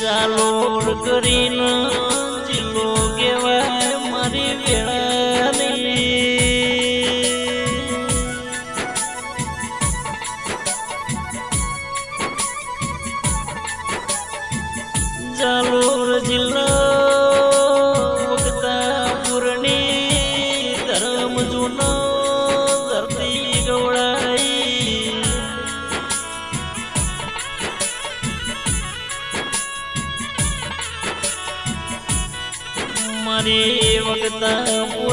ચાલો કરીને જીલો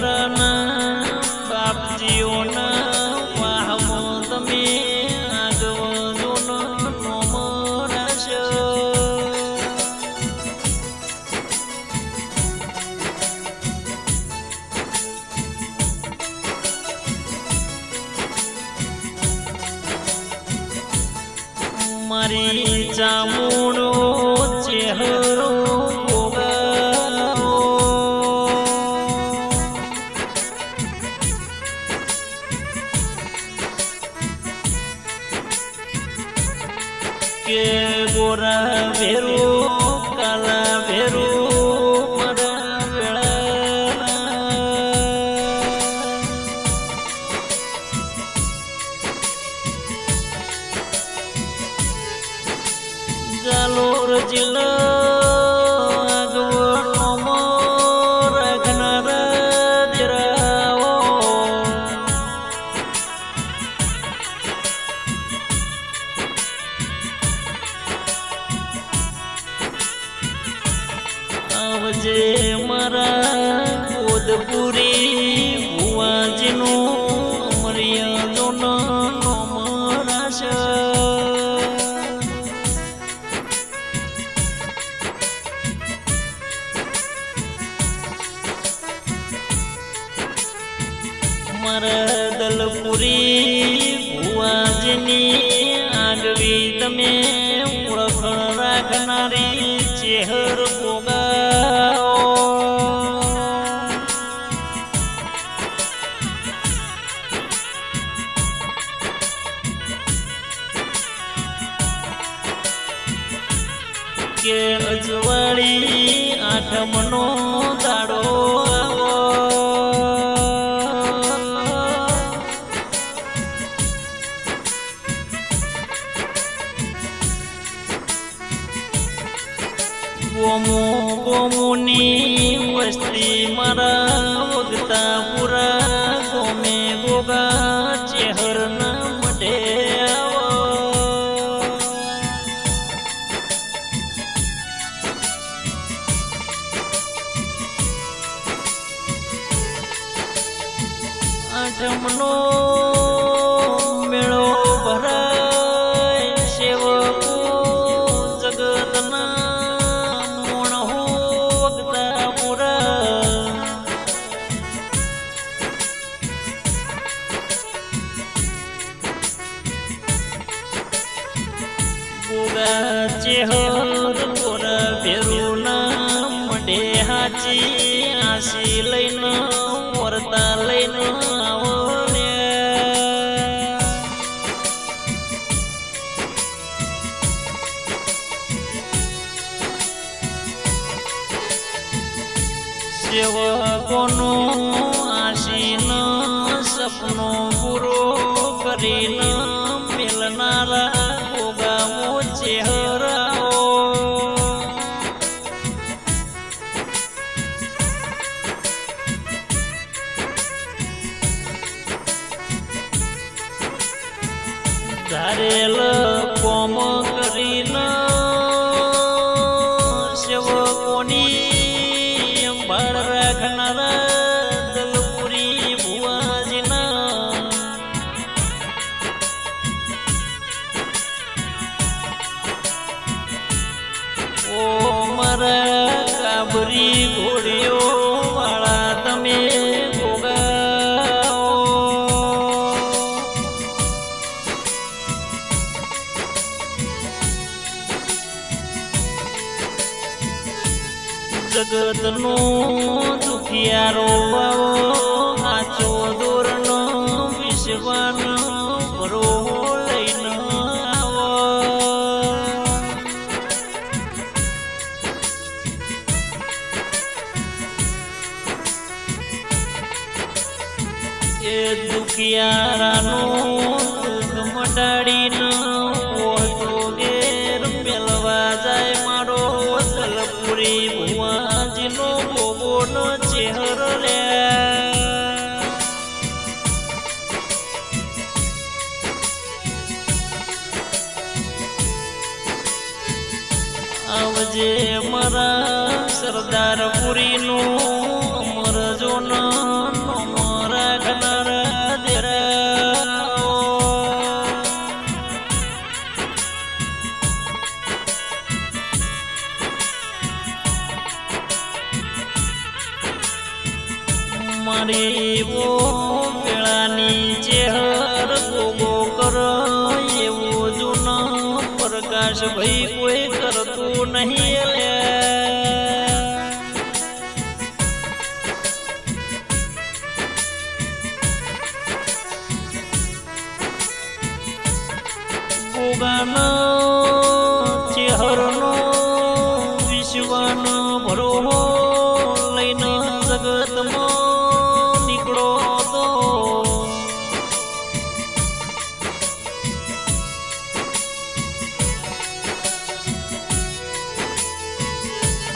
છોરાના બાપજીઓના વાહમો તમે મારી ચામું કે ગોરા વેરું ગોરી ભુવાજની આગવી તમે ઓળખણ રાખનારી ચેહર કે અજવાળી આઠમનો દાડો ગોમુ ગોમુની વસ્તી મારા વગતા પુરા. बता ડાબરી ઘોડીઓ વાળા તમે જગતનો દુખિયારો બાવો yeah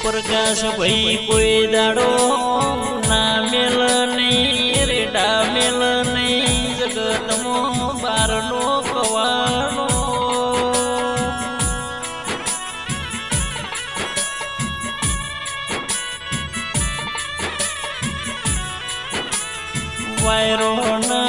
પ્રકાશ ભાઈ કોઈ દાડો ના મેલ નહીં, રેડા મેલ નહીં જગતમો બારનો કવાનો વાયરો ના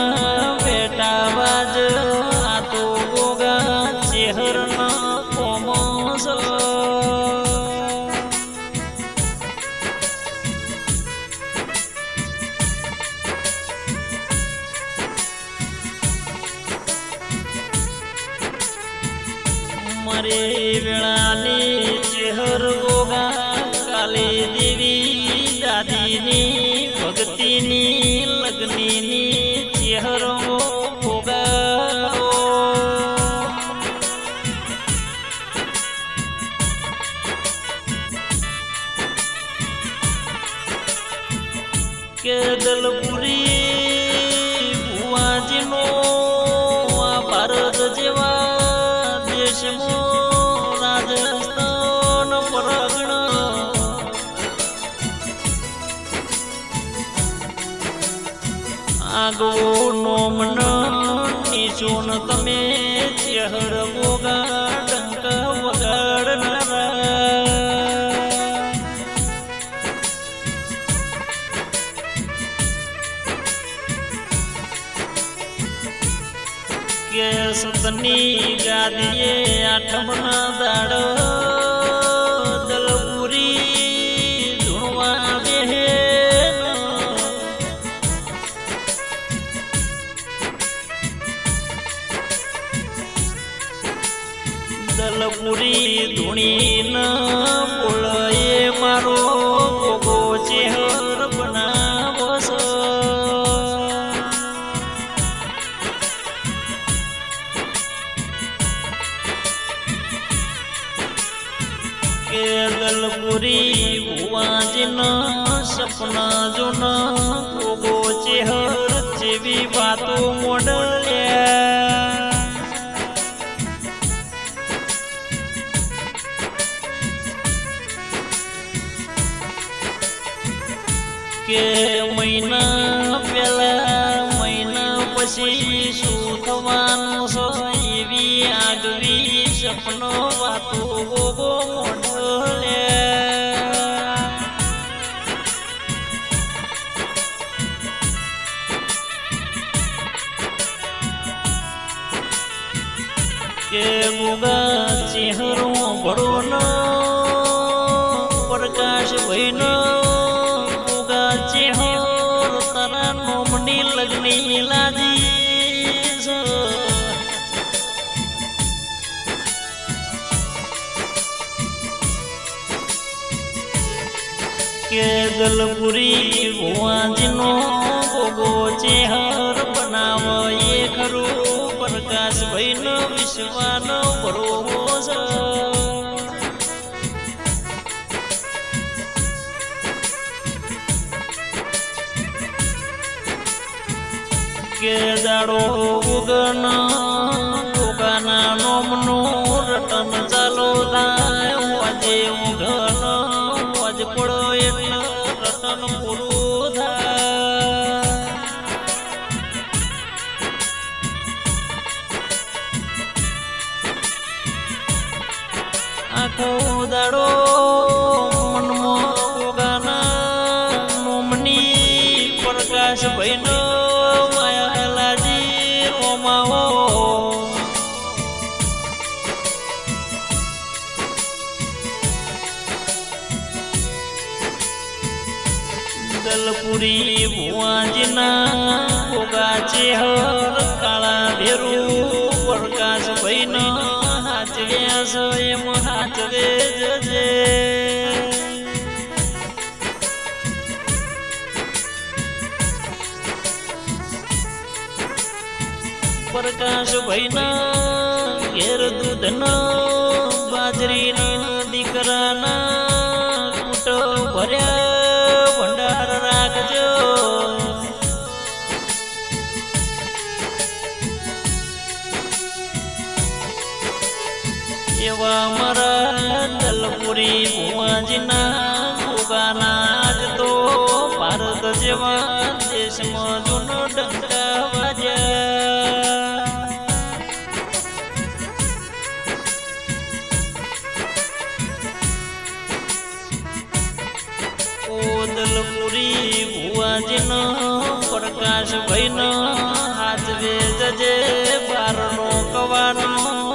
કે સંતની ગાદીએ આઠમા દાડો દલપુરી ધૂણવા બેહે દલપુરી ધૂણીન બોળે મારો સપના જોના કોબો ચેહર જેવી વાતો મોડલ કે દલપુરી ભુવાજીનો ભોગો ચેહર બનાવ એ ખરું. પ્રકાશભાઈનો વિશ્વાનો ભરોસો કે દાડો ઉગાના દાડો મનમાં ઉગાના નોમની પ્રકાશ ભાઈનો માયાલાજી ઓમાવો દલપુરી ભુવાજીના ભોગા ચેહર કાળા ભેરું પ્રકાશ ભાઈનો છો એમ હાચવે જજે પ્રકાશ ભાઈના ઘેર દૂધના રાજના ઉગા રાજ તો ભારત જેવા દેશમાં જૂનો ડંકા વાજ્યા ઓદલપુરી ભુવાજીનો પ્રકાશભાઈનો હાથ વેજે બારનો કવાનો